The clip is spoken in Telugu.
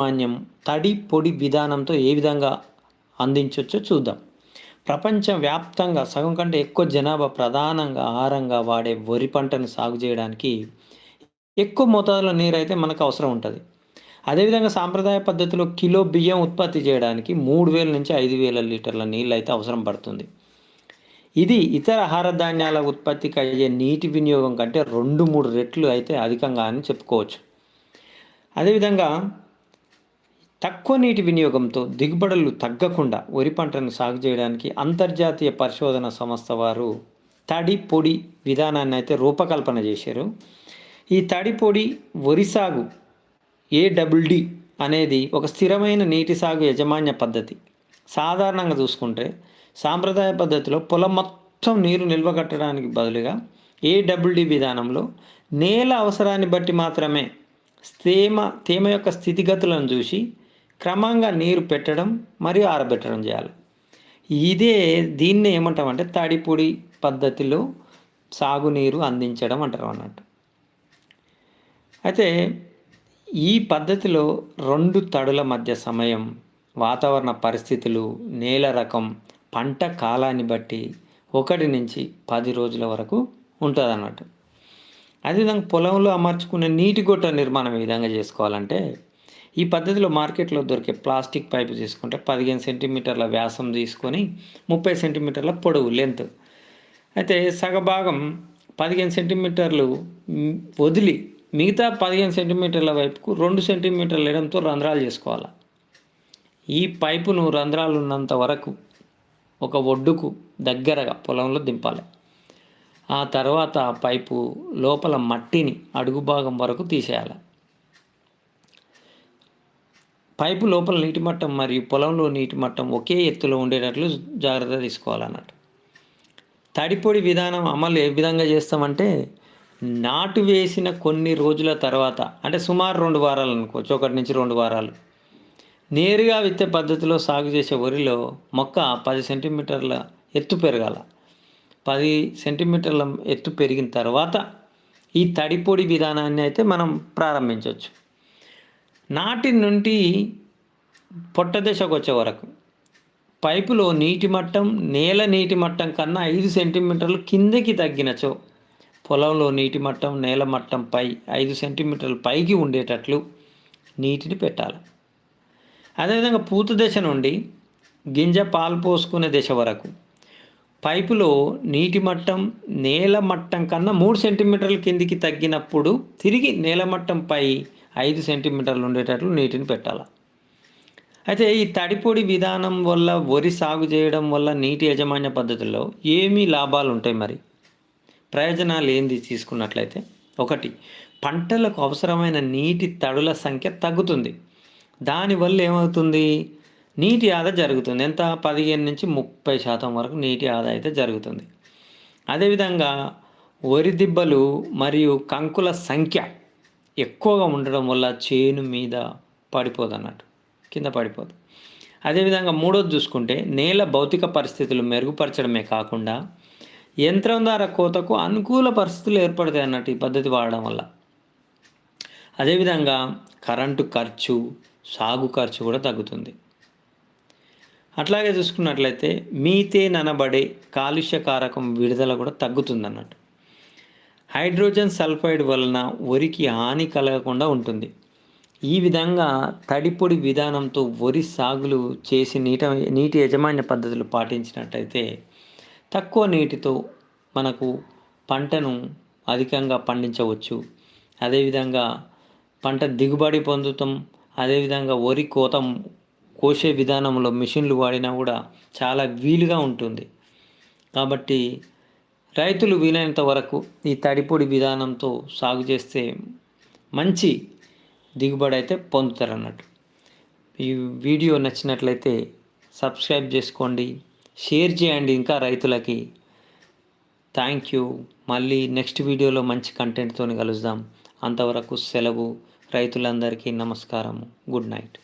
యాజమాన్యం తడి పొడి విధానంతో ఏ విధంగా అందించవచ్చో చూద్దాం. ప్రపంచవ్యాప్తంగా సగం కంటే ఎక్కువ జనాభా ప్రధానంగా ఆహారంగా వాడే వరి పంటను సాగు చేయడానికి ఎక్కువ మోతాదులో నీరు అయితే మనకు అవసరం ఉంటుంది. అదేవిధంగా సాంప్రదాయ పద్ధతిలో కిలో బియ్యం ఉత్పత్తి చేయడానికి మూడు వేల నుంచి ఐదు వేల లీటర్ల నీళ్ళు అయితే అవసరం పడుతుంది. ఇది ఇతర ఆహార ధాన్యాల ఉత్పత్తికి అయ్యే నీటి వినియోగం కంటే రెండు మూడు రెట్లు అయితే అధికంగా అని చెప్పుకోవచ్చు. అదేవిధంగా తక్కువ నీటి వినియోగంతో దిగుబడులు తగ్గకుండా వరి పంటను సాగు చేయడానికి అంతర్జాతీయ పరిశోధన సంస్థ వారు తడి పొడి విధానాన్ని అయితే రూపకల్పన చేశారు. ఈ తడి పొడి వరి సాగు ఏడబ్ల్యూడి అనేది ఒక స్థిరమైన నీటి సాగు యజమాన్య పద్ధతి. సాధారణంగా చూసుకుంటే సాంప్రదాయ పద్ధతిలో పొలం మొత్తం నీరు నిల్వ కట్టడానికి బదులుగా ఏడబ్ల్యూడి విధానంలో నేల అవసరాన్ని బట్టి మాత్రమే తేమ తేమ యొక్క స్థితిగతులను చూసి క్రమంగా నీరు పెట్టడం మరియు ఆరబెట్టడం చేయాలి. ఇదే దీన్ని ఏమంటామంటే తడిపొడి పద్ధతిలో సాగునీరు అందించడం అంటారు అన్నట్టు. అయితే ఈ పద్ధతిలో రెండు తడుల మధ్య సమయం వాతావరణ పరిస్థితులు నేల రకం పంట కాలాన్ని బట్టి ఒకటి నుంచి పది రోజుల వరకు ఉంటుంది అన్నట్టు అదేవిధంగా పొలంలో అమర్చుకునే నీటి గొట్ట నిర్మాణం ఏ విధంగా చేసుకోవాలంటే ఈ పద్ధతిలో మార్కెట్లో దొరికే ప్లాస్టిక్ పైపు తీసుకుంటే పదిహేను సెంటీమీటర్ల వ్యాసం తీసుకొని ముప్పై సెంటీమీటర్ల పొడవు లెంత్. అయితే సగభాగం పదిహేను సెంటీమీటర్లు వదిలి మిగతా పదిహేను సెంటీమీటర్ల వైపుకు రెండు సెంటీమీటర్లు వేయడంతో రంధ్రాలు చేసుకోవాలి? ఈ పైపును రంధ్రాలు ఉన్నంత వరకు ఒక ఒడ్డుకు దగ్గరగా పొలంలో దింపాలి. ఆ తర్వాత పైపు లోపల మట్టిని అడుగు భాగం వరకు తీసేయాలి. పైపు లోపల నీటి మట్టం మరియు పొలంలో నీటి మట్టం ఒకే ఎత్తులో ఉండేటట్లు జాగ్రత్త తీసుకోవాలన్నట్టు. తడిపొడి విధానం అమలు ఏ విధంగా చేస్తామంటే నాటు వేసిన కొన్ని రోజుల తర్వాత అంటే సుమారు రెండు వారాలు అనుకోవచ్చు ఒకటి నుంచి రెండు వారాలు. నేరుగా విత్తే పద్ధతిలో సాగు చేసే వరిలో మొక్క పది సెంటీమీటర్ల ఎత్తు పెరగాల. పది సెంటీమీటర్ల ఎత్తు పెరిగిన తర్వాత ఈ తడిపొడి విధానాన్ని అయితే మనం ప్రారంభించవచ్చు నాటి నుండి పొట్ట దశకు వచ్చే వరకు పైపులో నీటి మట్టం నేల నీటి మట్టం కన్నా ఐదు సెంటీమీటర్లు కిందకి తగ్గినచో పొలంలో నీటి మట్టం నేల మట్టం పై ఐదు సెంటీమీటర్ల పైకి ఉండేటట్లు నీటిని పెట్టాలి. అదేవిధంగా పూత దశ నుండి గింజ పాలు పోసుకునే దశ వరకు పైపులో నీటి మట్టం నేల మట్టం కన్నా మూడు సెంటీమీటర్ల కిందికి తగ్గినప్పుడు తిరిగి నేల మట్టంపై ఐదు సెంటీమీటర్లు ఉండేటట్లు నీటిని పెట్టాలి. అయితే ఈ తడిపొడి విధానం వల్ల వరి సాగు చేయడం వల్ల నీటి యాజమాన్య పద్ధతుల్లో ఏమీ లాభాలు ఉంటాయి మరి? ప్రయోజనాలు ఏంది తీసుకున్నట్లయితే? ఒకటి పంటలకు అవసరమైన నీటి తడుల సంఖ్య తగ్గుతుంది. దానివల్ల ఏమవుతుంది? నీటి ఆదా జరుగుతుంది. ఎంత? పదిహేను నుంచి ముప్పై శాతం వరకు నీటి ఆదా అయితే జరుగుతుంది. అదేవిధంగా వరి దిబ్బలు మరియు కంకుల సంఖ్య ఎక్కువగా ఉండడం వల్ల చేను మీద పడిపోదు అన్నట్టు కింద పడిపోదు. అదేవిధంగా మూడోది చూసుకుంటే నేల భౌతిక పరిస్థితులు మెరుగుపరచడమే కాకుండా యంత్రం ద్వారా కోతకు అనుకూల పరిస్థితులు ఏర్పడతాయి అన్నట్టు ఈ పద్ధతి వాడడం వల్ల. అదేవిధంగా కరెంటు ఖర్చు సాగు ఖర్చు కూడా తగ్గుతుంది. అట్లాగే చూసుకున్నట్లయితే మీతే ననబడే కాలుష్య కారకం విడుదల కూడా తగ్గుతుంది అన్నట్టు హైడ్రోజన్ సల్ఫైడ్ వలన వరికి హాని కలగకుండా ఉంటుంది. ఈ విధంగా తడిపొడి విధానంతో వరి సాగులు చేసి నీట నీటి యజమాన్య పద్ధతులు పాటించినట్టయితే తక్కువ నీటితో మనకు పంటను అధికంగా పండించవచ్చు. అదేవిధంగా పంట దిగుబడి పొందుతాం. అదేవిధంగా వరి కోత కోసే విధానంలో మిషన్లు వాడినా కూడా చాలా వీలుగా ఉంటుంది. కాబట్టి రైతులు వీలైనంత వరకు ఈ తడిపొడి విధానంతో సాగు చేస్తే మంచి దిగుబడి అయితే పొందుతారు అన్నట్టు ఈ వీడియో నచ్చినట్లయితే సబ్స్క్రైబ్ చేసుకోండి షేర్ చేయండి ఇంకా రైతులకి. Thank you. మళ్ళీ నెక్స్ట్ వీడియోలో మంచి కంటెంట్తో కలుద్దాం. అంతవరకు సెలవు. రైతులందరికీ నమస్కారం. Good night.